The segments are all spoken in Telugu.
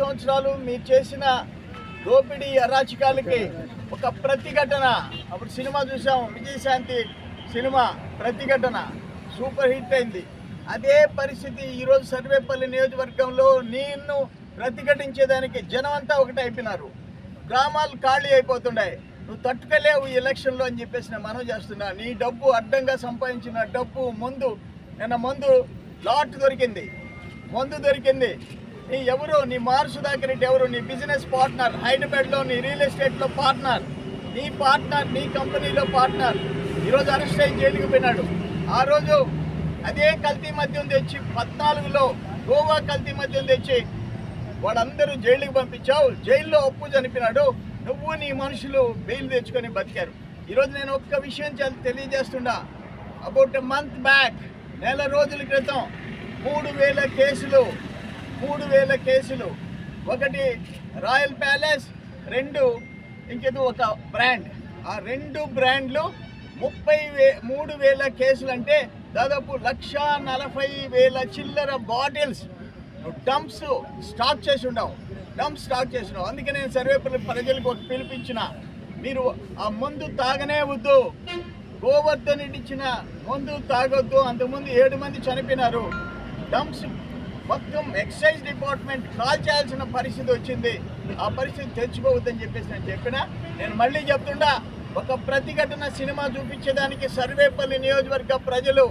సంవత్సరాలు మీరు చేసిన దోపిడీ అరాచకాలకి ఒక ప్రతిఘటన. అప్పుడు సినిమా చూసాం Vijayashanti cinema Pratighatana. Super hit అయింది. అదే పరిస్థితి ఈరోజు సర్వేపల్లి నియోజకవర్గంలో నిన్ను ప్రతిఘటించేదానికి జనం అంతా ఒకటి అయిపోయినారు. గ్రామాలు ఖాళీ అయిపోతున్నాయి నువ్వు తట్టుకోలేవు ఈ ఎలక్షన్లో అని చెప్పేసి నేను మనం చేస్తున్నా. నీ డబ్బు అడ్డంగా సంపాదించిన డబ్బు ముందు నిన్న ముందు లాట్ దొరికింది. మందు దొరికింది. నీ ఎవరు నీ మారు దగ్గర రెడ్డి ఎవరు నీ బిజినెస్ పార్ట్నర్ హైదరాబాద్లో నీ రియల్ ఎస్టేట్లో పార్ట్నర్ నీ పార్ట్నర్ నీ కంపెనీలో పార్ట్నర్ ఈరోజు అరెస్ట్ అయ్యి జైలుకి పోయినాడు. ఆ రోజు అదే కల్తీ మద్యం తెచ్చి పద్నాలుగులో గోవా కల్తీ మద్యం తెచ్చి వాళ్ళందరూ జైలుకి పంపించావు. జైల్లో అప్పు చనిపోయినాడు. నువ్వు నీ మనుషులు బెయిల్ తెచ్చుకొని బతికారు. ఈరోజు నేను ఒక్క విషయం తెలియజేస్తుండా అబౌట్ మంత్ బ్యాక్ నెల రోజుల క్రితం మూడు వేల కేసులు మూడు వేల కేసులు. ఒకటి రాయల్ ప్యాలెస్ రెండు ఇంకేదో ఒక బ్రాండ్. ఆ రెండు బ్రాండ్లు ముప్పై వే మూడు వేల కేసులు అంటే దాదాపు లక్ష నలభై వేల చిల్లర బాటిల్స్ డంప్స్ స్టాక్ చేసి ఉండవు డంప్స్ స్టాక్ చేసి ఉండవు అందుకే నేను సర్వేపల్లి ప్రజలకు ఒక పిలిపించిన మీరు ఆ మందు తాగనే వద్దు. గోవర్ధన్ ఇచ్చిన మందు తాగొద్దు. అంతకుముందు ఏడు మంది చనిపోయినారు. డంప్స్ మొత్తం ఎక్సైజ్ డిపార్ట్మెంట్ కాల్ చేయాల్సిన పరిస్థితి వచ్చింది. ఆ పరిస్థితి తెచ్చుకోవద్దని చెప్పేసి నేను చెప్పిన. నేను మళ్ళీ చెప్తుండా ఒక ప్రతిఘటన సినిమా చూపించేదానికి సర్వేపల్లి నియోజకవర్గ ప్రజలు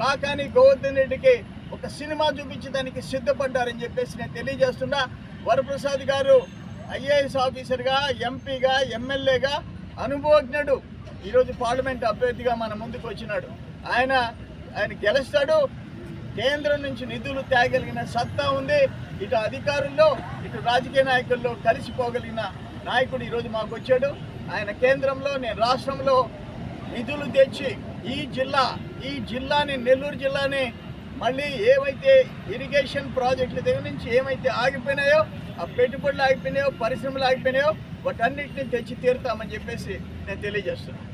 కాకాని గోవర్ధన్ రెడ్డికి ఒక సినిమా చూపించడానికి సిద్ధపడ్డారని చెప్పేసి నేను తెలియజేస్తున్నా వరప్రసాద్ గారు ఐఏఎస్ ఆఫీసర్గా ఎంపీగా ఎమ్మెల్యేగా అనుభవజ్ఞుడు. ఈరోజు పార్లమెంట్ అభ్యర్థిగా మన ముందుకు వచ్చినాడు. ఆయన ఆయన గెలుస్తాడు. కేంద్రం నుంచి నిధులు తేగలిగిన సత్తా ఉంది. ఇటు అధికారుల్లో ఇటు రాజకీయ నాయకుల్లో కలిసిపోగలిగిన నాయకుడు ఈరోజు మాకు వచ్చాడు. ఆయన కేంద్రంలో నేను రాష్ట్రంలో నిధులు తెచ్చి ఈ జిల్లా ఈ జిల్లాని నెల్లూరు జిల్లాని మళ్ళీ ఏవైతే ఇరిగేషన్ ప్రాజెక్టుల దగ్గర నుంచి ఏమైతే ఆగిపోయినాయో ఆ పెట్టుబడులు ఆగిపోయినాయో పరిశ్రమలు ఆగిపోయినాయో వాటన్నిటిని తెచ్చి తీరుతామని చెప్పేసి నేను తెలియజేస్తున్నాను.